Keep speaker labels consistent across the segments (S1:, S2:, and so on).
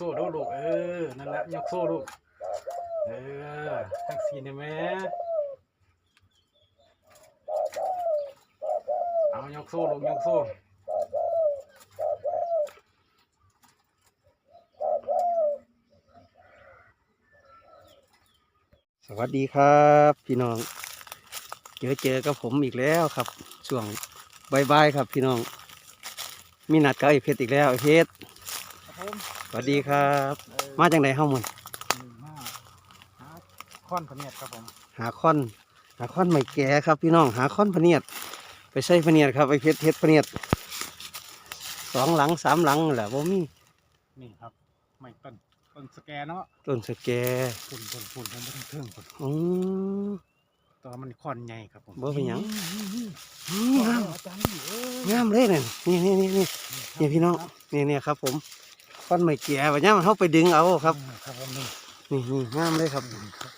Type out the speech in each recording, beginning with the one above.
S1: โซ่ดูลูกเออนั่นแหละยกโซ่ลูกเออทั้งสี่เนี่ยแม่เอายกโซ่ลูกยกโซ่
S2: สวัสดีครับ พี่น้อง เจอเจอกับผมอีกแล้วครับช่วงบายๆครับพี่น้อง มีนัดกับไอ้เพชรอีกแล้วไอเพชร สวัสดีครับ
S1: เออ
S2: มาจังไหนเฮ้ามัน
S1: หนึ่งห้าหาค้อนพะเนียดครับผม
S2: หาค้อนหาค้อนไม่แก่ครับ พี่น้องหาค้อนพะเนียด ไปใส่พะเนียดครับไอ้เพชรเพชรพะเนียดสองหลังสามหลังนั่นแหละบ่มี
S1: นี่ครับไม่ต้นต้นสแกนเนาะ
S2: ต้นสแก
S1: ฝุ่นฝุ่นฝุ่นผมไม่ต้องเทิงฝุ่น
S2: อือ
S1: ตัวมันค้อนใหญ่ครับผม
S2: บ่เป็นหยัง
S1: อืม
S2: งาม
S1: อาจารย์ดิเอ้ย
S2: งามเลยนี่นี่นี่นี่นี่นี่พี่น้องนี่นี่ครับผม ค้อนไม่แก่วันนี้มันเข้าไปดึงเอาครับ
S1: ครับผมนี่
S2: นี่นี่งามเลยครับ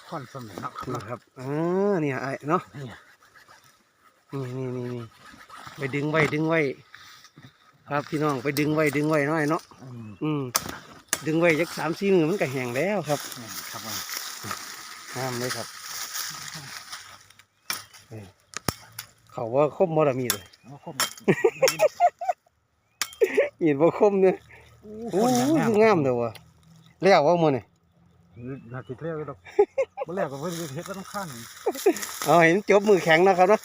S1: ค้อนสมัยเนาะ
S2: นะครับอ่าเนี่ยไอ้เนาะ
S1: นี่
S2: นี่นี่นี่นี่ไปดึงไว้ดึงไว้ ครับพี่น้องไปดึงไว้ดึงไว้หน่อยเนาะ
S1: อืม
S2: อืมดึงไว้จักสามสี่มือมันก็แห้งแล้วครับ
S1: นี่ครับผม
S2: งามเลยครับนี่เขาว่าคมมรมีเลย
S1: เอาคม
S2: เห็นว่าคมเนี่ย
S1: โอ้
S2: โอ้
S1: คน
S2: ย
S1: ยัง
S2: คืองามเลยวะแล้วว่ามือนี่
S1: น่าติดเลี้ยวอยู่ดอกบ่แล้วก็เพิ่นเฮ็ดแล้วต้องขั้น
S2: เอาเห็นจบมือแข็งนะครับเนาะ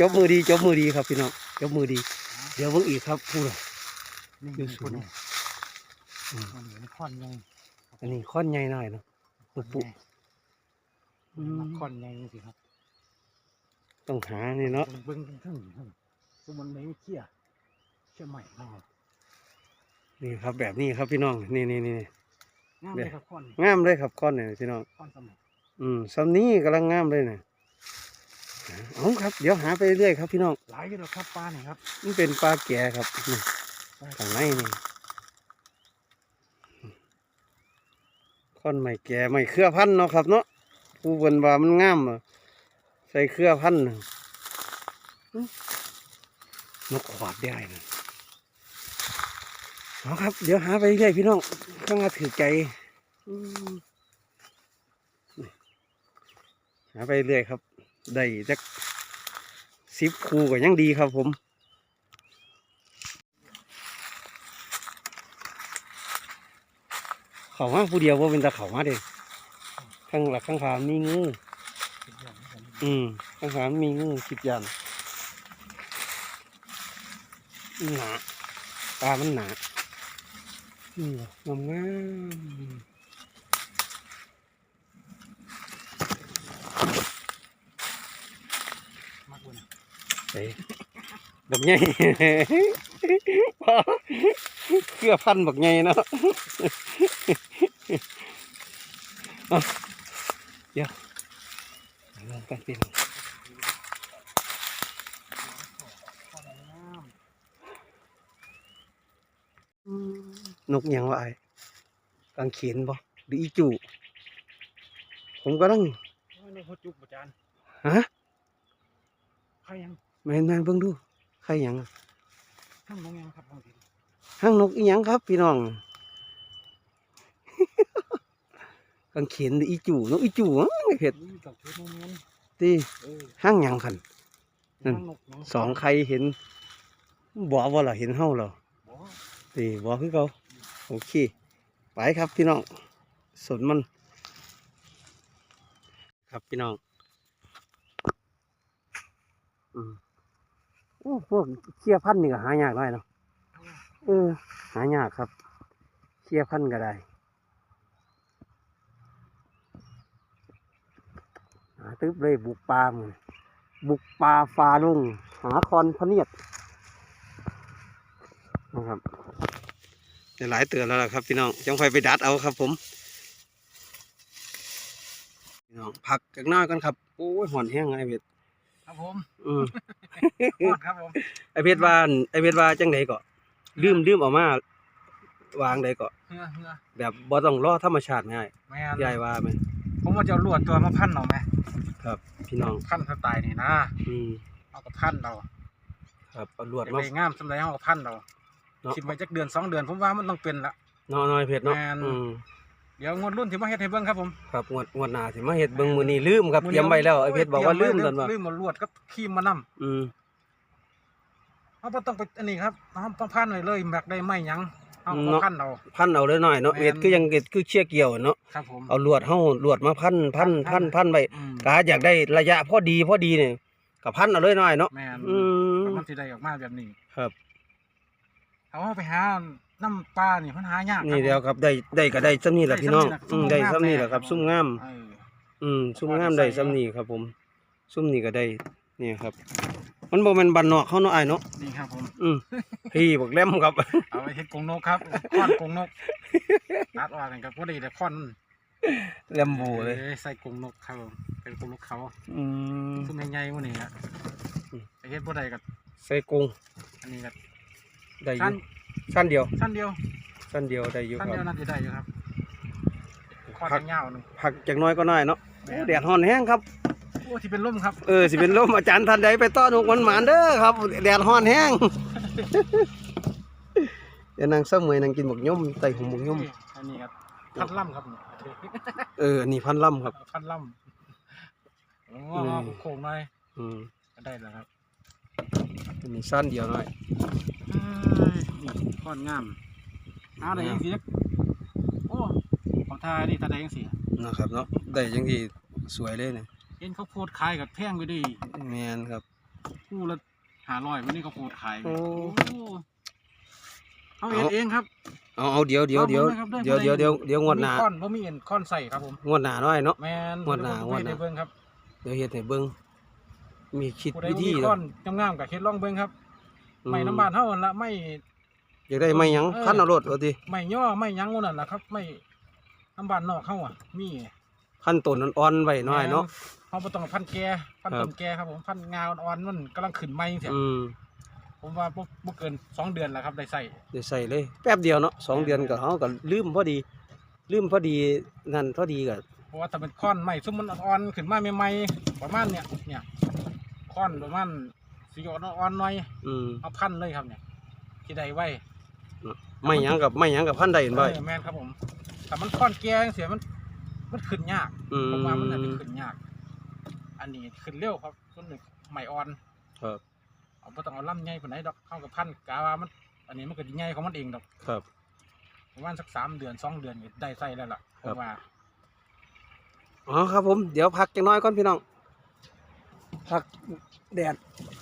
S2: จบมือดีจบมือดีครับพี่น้องจบมือดี เดี๋ยวเบิ่งอีกครับพูด
S1: นี่
S2: อยู่สูง
S1: คนนี้
S2: อืม
S1: มันนี่ค้อนใหญ่
S2: อันนี้ค้อนใหญ่หน่อยเนาะปุ๊บปุ๊บอืม
S1: ค้อนใหญ่สิครับ
S2: ต้องหานี่เนาะ
S1: เบิ่งเทั้งเทั้งสมันไม่เขี้ยเขี้ยใหม่เนาะ
S2: นี่ครับแบบนี้ครับพี่น้อง นี่นี่นี่
S1: งามเลยครับค้อน
S2: งามเลยครับค้อนเนี่ยพี่น้อง
S1: ค้อนสมัย
S2: อืมซ้ำนี้กำลังงามเลยเนี่ยเอาครับ เดี๋ยวหาไปเรื่อยๆครับพี่น้อง
S1: หลายอยู่ดอกครับปลาเนี่ยครับ
S2: มันเป็นปลาแก่ครับนี่ข้างในนี่ค้อนใหม่แก่ใหม่เครือพันธุ์เนาะครับเนาะผู้บนว่ามันงามอะใส่เครือพันธุ์น่ะอื้อนกขวาดได้นะ เอาครับ เดี๋ยวหาไปเรื่อยพี่น้องข้างหน้าถือใจหาไปเรื่อยครับ ได้จักสิบคูก็ยังดีครับผมเขามาผู้เดียวว่าเป็นตาเขามาเด็ข้างหลักข้างขามมีงู
S1: อื
S2: มข้างขามมีงูสิบยันหนาตามันหนา นี่เหรองามงาม
S1: มากกว่านะ
S2: เฮ้ยบักใหญ่เครือพันบักใหญ่เนาะ เอาเดี๋ยวลองกันเป็น
S1: ค้อนงาม
S2: นกหยังวะไอ้กางเขนบ่หรืออีจู ผมก็ต้อง
S1: โอ้ยนี่เขาจุกอาจารย์
S2: ฮะ
S1: ใครยัง
S2: แม่นแม่นเบิ่งดูใครหยังอะ
S1: ข้างน้องยังครับบางที
S2: ห้างนกอีหยังครับ พี่น้องกางเขนหรืออีจูนกอีจูอ๋อไม่เผ็ด
S1: นี่ดอกเทศโมเมนต์
S2: ตี
S1: เออ
S2: ห้างหยังคันนั่น
S1: ข้างนกยัง
S2: สองใครเห็นบ่ว่าล่ะเห็นเฮาเหรอ
S1: บ่
S2: ตีบ่คือเขา โอเค ไปครับพี่น้องสนมัน ครับพี่น้องอืมโอ้พวกเคียพันธุ์นี่ก็หายากหน่อยเนาะเออ หายากครับเคียพันธุ์ก็ได้หาตึ๊บเลยบุกปลามือบุกปลาฟาลุงหาคอนพเนียดนะครับ ได้หลายเตือนแล้วล่ะครับ พี่น้องจังไฟไปดัดเอาครับ ผมพี่น้องพักจากหน้อยกันครับโอ้ยหอนแห้งไอเพชร
S1: ครับผม
S2: อืม
S1: ขอดครับผม
S2: ไอเพชรว่าอั่นไอเพชรว่าจังไดก็ลืมลืมเออกมาวางใดก็
S1: เฮือเฮือ
S2: แบบบ่ต้องรอธรรมชาติง่าย
S1: แม่น
S2: ยายว่าไหม
S1: ผมว่าจะเอาลวดตัวมาพันเอาไหม
S2: ครับ พี่น้อง
S1: พันสไตล์นี่นะ
S2: อืม
S1: เอากับพันเรา
S2: ครับเอาลวด
S1: ไป
S2: มา
S1: งามสำหรับเอากับพันเรา
S2: เนาะ
S1: คิดไว้จักเดือนสองเดือนผมว่ามันต้องเป็นละ
S2: น้อยน้อยเพชรเนาะ
S1: แม่น
S2: อืม
S1: เดี๋ยวงวดรุ่นที่มาเฮ็ดให้เบิ่งครับผม
S2: ครับงวดงวดหน้าสิมาเฮ็ดเบิ่งมื้อนี้ลืมครับเตรียมไว้แล้วไอ้เพชรบอกว่าลืมตอนว่า
S1: ลืมมาลวดก็ครีมมานํ
S2: อืม
S1: เฮาบ่ต้องไปอันนี้ครับเฮาต้องพันไว้เลยมักได้ไม้หยังเฮาก็พันเอา
S2: พันเอาเลยหน่อยเนาะ
S1: แม่น
S2: เฮ็ดคือยังเฮ็ดคือเชี่ยเกี่ยวเนาะ
S1: ครับผม
S2: เอาลวดเฮาลวดมาพันพันพันพันไว้
S1: อืม
S2: กาอยากได้ระยะพอดีพอดีเนี่ยก็พันเอาเลยหน่อยเนาะ
S1: แม่น
S2: อืม
S1: ก็มันสิได้ออกมาแบบนี้
S2: ครับ
S1: เอาเฮาไปหาน้ำปลานี่มันหายาก
S2: นี่เดียวครับได้ได้ก็ได้ซ้ำนี่แหละพี่น้อง
S1: ได้
S2: อืม
S1: ซ้ำ
S2: ได้
S1: นี่
S2: ซ้ำ
S1: ล่ะ
S2: นี่แหละครับ
S1: ซุ่
S2: ซุ่
S1: ม
S2: ม
S1: งางา
S2: มม
S1: เออ
S2: อืมซุ่ม
S1: ว่าจะ
S2: งามได้
S1: ใส่
S2: ซ้ำนี่ครับ ผม ซุ่มนี่ก็ได้นี่ครับ มันบ่แม่นบ้านนอกเขาเนาะอ้ายเนาะ
S1: นี่ครับผม
S2: อืมพี่บักแหลมครับ
S1: เอาไปเฮ็ดกรงนกครับค้อนกรงนกตัดออกกันครับพอดีแต่ค้อน
S2: แหลมโบเลย
S1: อ้ใส่กรงนกครับผมเป็นกรงนกเขา
S2: อืม
S1: ซุ่มใหญ่ๆมื้อนี้ฮะ
S2: อืม
S1: ไปเฮ็ดบ่ได้ก็
S2: ใส่กรง
S1: อันนี้ก็
S2: ได้อ
S1: ชั้
S2: ยู่
S1: น
S2: สั้นเดียว
S1: ชั้นเดียว
S2: สั้นเดียวได้อยู่
S1: ชั้น
S2: ค
S1: เดียว
S2: รับ
S1: น่าจะได้อยู่ครับค้อน
S2: พัก
S1: ยาวๆหนึง
S2: ผักจากน้อยก็น้อยเนาะโอ้แดดฮ้อนแห้งครับ
S1: โอ้ที่เป็นร่มครับ
S2: เออสิเป็นลมอาจารย์ท่านใดไปต้อนนกมันหมานเด้อครับแดดฮ้อนแห้ง เดี๋ยวนางเสมอยนางกินหมกย่อมไต่หูหมกย่อม
S1: อันนี้ครับพันล่ำครับนี่
S2: เออนี่พันล่ำครับ
S1: พันล่ำโอ้
S2: อืม
S1: โค้งหน่อย
S2: อืม
S1: ก็ได้แล้วครับ
S2: มีสั้นเดียวหน่อย
S1: เอ้ยนี่ก้อนงามเอาได้ยังสิโอ้ของทายนี่ตาได้ยังสิ
S2: นะครับเนาะได้จังที่สวยเลยเนี่ย
S1: เห็นเขาโพดขายกับแพงไปดิ
S2: แมนครับ
S1: คู่ละหาร้อยวันนี้เขาโพดขาย
S2: โอ้
S1: เขาเห็นเองครับ
S2: เอาเอาเดี๋ยวเดี๋ยวเดี๋ยว
S1: เอาเบิ่งนะครับ
S2: เดี๋ยวเดี๋ยวเดี๋ยวเดี๋ยวงวดหน้า
S1: มีค้อนบ่มีเอ็นค้อนใส่ครับผม
S2: งวดหน้าหน่อยเนาะ
S1: แมน
S2: งวดหน้างวดหน้า
S1: ได้เบิ่งครับ
S2: เดี๋ยวเฮ็ดให้เบิ่ง มีคิด
S1: ผู้ใด
S2: วิธี
S1: มี
S2: แล้
S1: ค้
S2: ว
S1: อนงามๆกับเฮ็ดลองเบิ่งครับ
S2: อื
S1: ไม่น้ำบานเท่านั้นละไม่
S2: อยากได้ไม้หยัง
S1: เออ
S2: พันเอารถเอาติ
S1: ไม่ย่อไม่หยั้งนั่นนะครับ ไม่น้ำบานนอกเข้าอะ มี
S2: พันต้นอ่อนๆไว้หน่อยเนาะ
S1: เขาบ่ต้องพันแก่พัน
S2: ครับ
S1: ต้นแก่ครับผมพันงาอ่อนๆมันกำลังขึ้นใหม่เสีย
S2: อืม
S1: ผมว่าบ่บ่เกินสองเดือนแล้วครับได้ใส่
S2: ได้ใส่เลย แป๊บเดียวเนาะสองเดือนก็เฮาก็ลืมพอดี ลืมพอดีนั่นพอดีก็
S1: เพราะว่าถ้าเป็นค้อนใหม่ซุ่มมันอ่อนๆขึ้นมาใหม่ๆประมาณเนี่ยเนี่ย ค้อนประมาณสีอ่อนๆหน่อย
S2: อืม
S1: เอาพันเลยครับเนี่ยที่ได้ไว้
S2: ไม่หยังกับไม่หยังกับพันใดเห็นบ่
S1: เออแม่นครับผมแต่มันค้อนแก่เสียมัน มันขึ้นยาก
S2: อืม
S1: ผมว่ามันอาจจะขึ้นยาก อันนี้ขึ้นเร็วครับส่วนหนึ่งใหม่อ่อน
S2: ครับ
S1: เอาไ่ต้องเอาล่ำใหญ่ปานไหนดอกเข้ากับพันกาว่ามัน อันนี้มันก็ดีใหญ่ของมันเองดอก
S2: ครับ
S1: ประมาณสักสามเดือนสองเดือนก็ได้ใส่แล้วล่ะผ
S2: ครั
S1: ม
S2: บ
S1: ว่า
S2: อ๋อครับผมเดี๋ยวพักจักหน้อยก่อนพี่น้อง พักแดด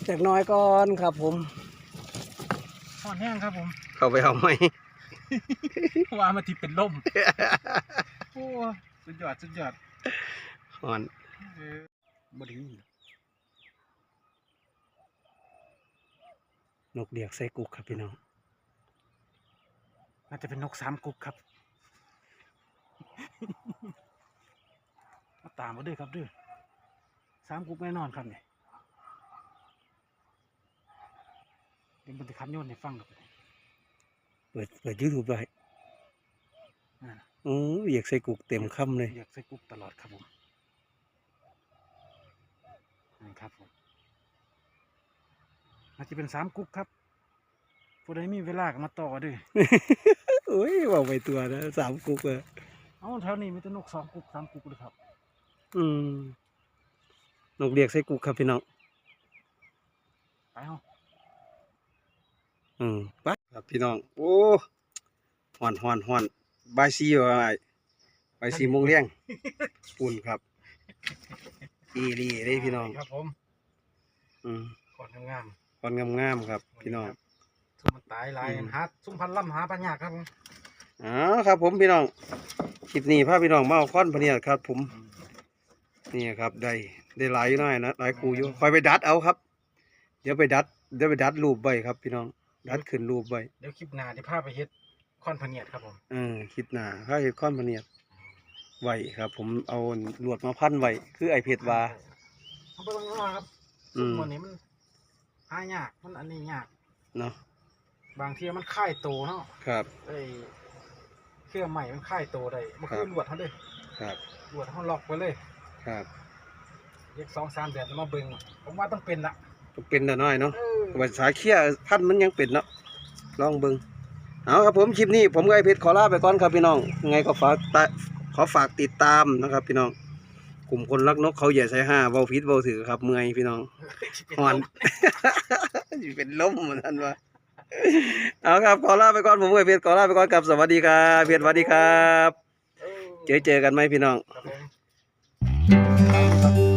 S2: จักหน้อยก่อนครับผม
S1: ห่อนแห้งครับผม
S2: เข้าไปเอาไหม
S1: เพราะว่ามันที่เป็นลมโอ้สุดยอดสุดยอด
S2: อ่อน
S1: เออบดี
S2: นกเดียกใส่กุกครับพี่น้อง
S1: น่าจะเป็นนกสามกุกครับมาตามมาด้วยครับด้วย สามกุกแน่นอนครับเนี่ยเดี๋ยวมันจะคำโยนให้ฟังครับ
S2: เปิดเปิดยูทูบไว้
S1: อ่า
S2: โอ้ยอยากใส่กุกเต็มคำเลย
S1: อยากใส่กุ๊กตลอดครับผมนี่ครับผมอาจจะเป็นสามกุ๊กครับผู้ใดมีเวลาก็มาต่อเด้วย
S2: โอ้ยว่าไปตัวนะสามกุกอะ
S1: เอ้าแถวนี้มีแต่นกสองกุ๊กสามกุ๊กเลยครับ
S2: อืม นกเดียกใส่กุกครับพี่น้อง
S1: ไปเฮา
S2: อืมไปครับพี่น้อง โอ้ฮ้อนฮ้อนฮ้อนบายซีว่าไอ้บายซีโมงเลี้ยงอุ่นครับอีรีเลยพี่น้อง
S1: ครับผม
S2: อืม
S1: ก่อนงาม
S2: คอนงามๆครับ
S1: ๆ
S2: พี่น้อง
S1: ซุ่มมันตายหลาย
S2: อืม
S1: หาซุ่มพันล่ำหาปัญญากครับผม
S2: อ๋อครับ ผมพี่น้องคลิปนี้พาพี่น้องมาเอาค้อนพะเนียดครับ ผมนี่ครับได้ ได้หลายอยู่หน่อยนะหลายคูอยู่คอยไปดัดเอาครับ เดี๋ยวไปดัดเดี๋ยวไปดัดรูปไว้ครับ พี่น้อง ดัดขึ้นรูปไว้
S1: เดี๋ยวคลิปหน้าที่พาไปเฮ็ดคอนพะเนียดครับผม
S2: เออคิดหนาถ้าเห็ดค้อนพะเนียดไว้ครับ ผมเอาลวดมาพันไว้คือไอเพชรว่า
S1: เขาไปตรงนี้ครับ
S2: อื
S1: ซุ่ม
S2: ม
S1: วันนี้มันหายากมันอันนี้ยาก
S2: เนาะ
S1: บางทีมันค่ายโตเนาะ
S2: ครับ
S1: ไอ้เครื่องใหม่มันค่ายโตได้มัน
S2: ครั
S1: คือบลวดเขาเลย
S2: ครับ
S1: ลวดเขาล็อกไว้เลย
S2: ครับ
S1: เรียกสองสามเดือนจะมาเบิ่งผมว่าต้องเป็นละ
S2: ต้องเป็นแต่น้อยเนาะ
S1: เออ
S2: ภาษาเคี้ยพันมันยังเป็นเนาะลองเบิ่งเอาครับผมคลิปนี้ผมกับไอเพชรขอลาไปก่อนครับพี่น้องยังไงก็ฝากตะขอฝากติดตามนะครับ พี่น้องกลุ่มคนรักนกเขาใหญ่ใช้ห้าเบาพิษเบาถือครับเมื่อยพี่น้องหอนสิเป็นลมเหมือนกันวะเอาครับขอลาไปก่อนผมกับไอเพชรขอลาไปก่อนครับสวัสดีครับเพชรสวัสดีครับ เจอเจอกันไหมพี่น้อง
S1: ครับผม